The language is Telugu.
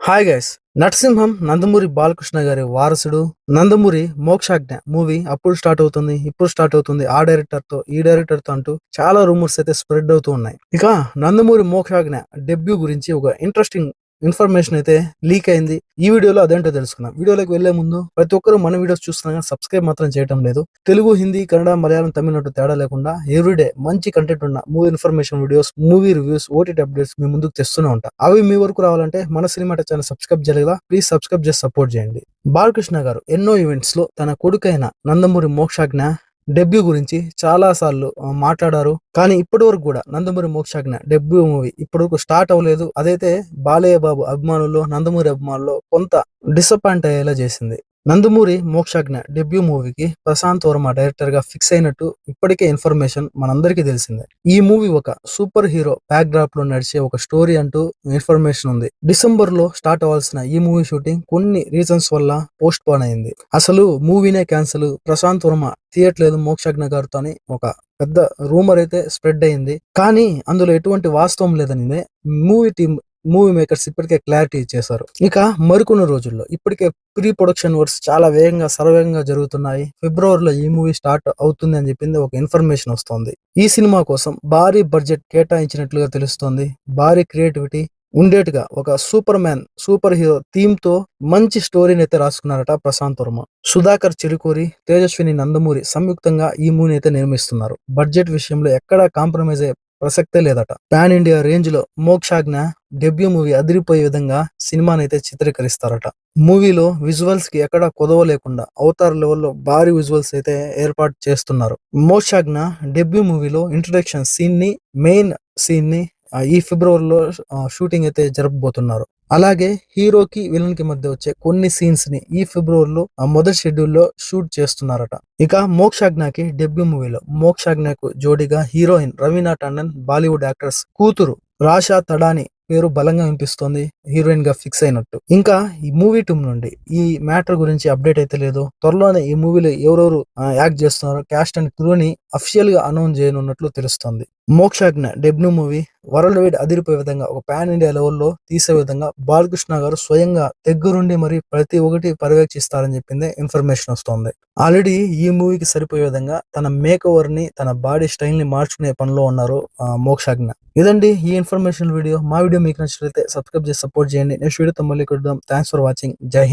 హాయ్ గైస్ నటసింహం నందమూరి బాలకృష్ణ గారి వారసుడు. నందమూరి మోక్షాజ్ఞ మూవీ అప్పుడు స్టార్ట్ అవుతుంది ఇప్పుడు స్టార్ట్ అవుతుంది. ఆ డైరెక్టర్తో ఈ డైరెక్టర్తో అంటూ చాలా రూమర్స్ అయితే స్ప్రెడ్ అవుతూ ఉన్నాయి. ఇక నందమూరి మోక్షాజ్ఞ డెబ్యూ గురించి ఒక ఇంట్రెస్టింగ్ ఇన్ఫర్మేషన్ అయితే లీక్ అయింది. ఈ వీడియోలో అదేంటో తెలుసుకుందాం. వీడియోలోకి వెళ్ళే ముందు ప్రతి ఒక్కరు మన వీడియోస్ చూస్తున్నా సబ్స్క్రైబ్ మాత్రం చేయడం లేదు. తెలుగు హిందీ కన్నడ మలయాళం తమిళనాడు తేడా లేకుండా ఎవ్రీడే మంచి కంటెంట్ ఉన్న movie information videos movie reviews OTT updates మీ ముందుకు తెస్తూనే ఉంటా. అవి మీ వరకు రావాలంటే మన సినిమా ఛానల్ సబ్స్క్రైబ్ చేయగలరా? ప్లీజ్ సబ్స్క్రైబ్ చేసి సపోర్ట్ చేయండి. బాలకృష్ణ గారు ఎన్నో ఈవెంట్స్లో తన కొడుకైన నందమూరి మోక్షాజ్ఞ డెబ్యూ గురించి చాలా సార్లు మాట్లాడారు. కానీ ఇప్పటి వరకు కూడా నందమూరి మోక్షాజ్ఞ డెబ్యూ మూవీ ఇప్పటి వరకు స్టార్ట్ అవ్వలేదు. అదైతే బాలయ్య బాబు అభిమానుల్లో నందమూరి అభిమానుల్లో కొంత డిసప్పాయింట్ అయ్యేలా చేసింది. నందమూరి మోక్షజ్ఞ డెబ్యూ మూవీకి ప్రశాంత్ వర్మ డైరెక్టర్గా ఫిక్స్ అయినట్టు ఇప్పటికే ఇన్ఫర్మేషన్ మనందరికీ తెలిసిందే. ఈ మూవీ ఒక సూపర్ హీరో బ్యాక్ డ్రాప్లో నడిచే ఒక స్టోరీ అంటూ ఇన్ఫర్మేషన్ ఉంది. డిసెంబర్లో స్టార్ట్ అవ్వాల్సిన ఈ మూవీ షూటింగ్ కొన్ని రీజన్స్ వల్ల పోస్ట్ పోన్ అయింది. అసలు మూవీనే క్యాన్సిల్ ప్రశాంత్ వర్మ తీయట్లేదు మోక్షజ్ఞ గారితో అని ఒక పెద్ద రూమర్ అయితే స్ప్రెడ్ అయింది. కానీ అందులో ఎటువంటి వాస్తవం లేదనిదే మూవీ టీం మూవీ మేకర్స్ ఇప్పటికే క్లారిటీ ఇచ్చేశారు. ఇక మరికొన్ని రోజుల్లో ఇప్పటికే ప్రీ ప్రొడక్షన్ వర్క్స్ చాలా వేగంగా సర్వేగంగా జరుగుతున్నాయి. ఫిబ్రవరిలో ఈ మూవీ స్టార్ట్ అవుతుంది అని చెప్పింది ఒక ఇన్ఫర్మేషన్ వస్తోంది. ఈ సినిమా కోసం భారీ బడ్జెట్ కేటాయించినట్లుగా తెలుస్తోంది. భారీ క్రియేటివిటీ ఉండేట్టుగా ఒక సూపర్ మ్యాన్ సూపర్ హీరో థీమ్తో మంచి స్టోరీని అయితే రాసుకున్నారట ప్రశాంత్ వర్మ. సుధాకర్ చిరుకూరి తేజస్విని నందమూరి సంయుక్తంగా ఈ మూవీని అయితే నిర్మిస్తున్నారు. బడ్జెట్ విషయంలో ఎక్కడా కాంప్రమైజ్ అయ్యే ప్రసక్తే లేదట. పాన్ ఇండియా రేంజ్లో మోక్షాజ్ఞ డెబ్యూ మూవీ అదిరిపోయే విధంగా సినిమాని అయితే చిత్రీకరిస్తారట. మూవీలో విజువల్స్కి ఎక్కడ కొదవ లేకుండా అవతార్ లెవెల్లో భారీ విజువల్స్ అయితే ఏర్పాటు చేస్తున్నారు. మోక్షాజ్ఞ డెబ్యూ మూవీలో ఇంట్రడక్షన్ సీన్ని మెయిన్ సీన్ని ఈ ఫిబ్రవరిలో షూటింగ్ అయితే జరపబోతున్నారు. అలాగే హీరోకి విలన్కి మధ్య వచ్చే కొన్ని సీన్స్ని ఈ ఫిబ్రవరిలో ఆ మొదటి షెడ్యూల్లో షూట్ చేస్తున్నారట. ఇక మోక్షాజ్ఞకి డెబ్యూ మూవీలో మోక్షాజ్ఞకు జోడిగా హీరోయిన్ రవీనా టండన్ బాలీవుడ్ యాక్ట్రెస్ కూతురు రాషా తడాని పేరు బలంగా వినిపిస్తోంది హీరోయిన్గా ఫిక్స్ అయినట్టు. ఇంకా ఈ మూవీ టీమ్ నుండి ఈ మ్యాటర్ గురించి అప్డేట్ అయితే లేదు. త్వరలోనే ఈ మూవీలో ఎవరెవరు యాక్ట్ చేస్తున్నారో క్యాస్ట్ అండ్ క్రూని అఫిషియల్గా అనౌన్స్ చేయనున్నట్లు తెలుస్తోంది. మోక్షాజ్ఞ డెబ్నూ మూవీ వరల్డ్ వైడ్ అదిరిపోయే విధంగా ఒక పాన్ ఇండియా లెవెల్లో తీసే విధంగా బాలకృష్ణ గారు స్వయంగా దగ్గరుండి మరి ప్రతి ఒక్కటి పర్యవేక్షిస్తారని చెప్పింది ఇన్ఫర్మేషన్ వస్తుంది. ఆల్రెడీ ఈ మూవీకి సరిపోయే విధంగా తన మేక్ ఓవర్ని తన బాడీ స్టైల్ని మార్చుకునే పనిలో ఉన్నారు ఆ, మోక్షాజ్ఞ ఇదండి ఈ ఇన్ఫర్మేషన్ వీడియో మా వీడియో మీకు నచ్చినట్లయితే సబ్స్క్రైబ్ చేసి సపోర్ట్ చేయండి. నెక్స్ట్ వీడియోతో మళ్ళీ కలుద్దాం. థ్యాంక్స్ ఫర్ వాచింగ్ జై హింద్.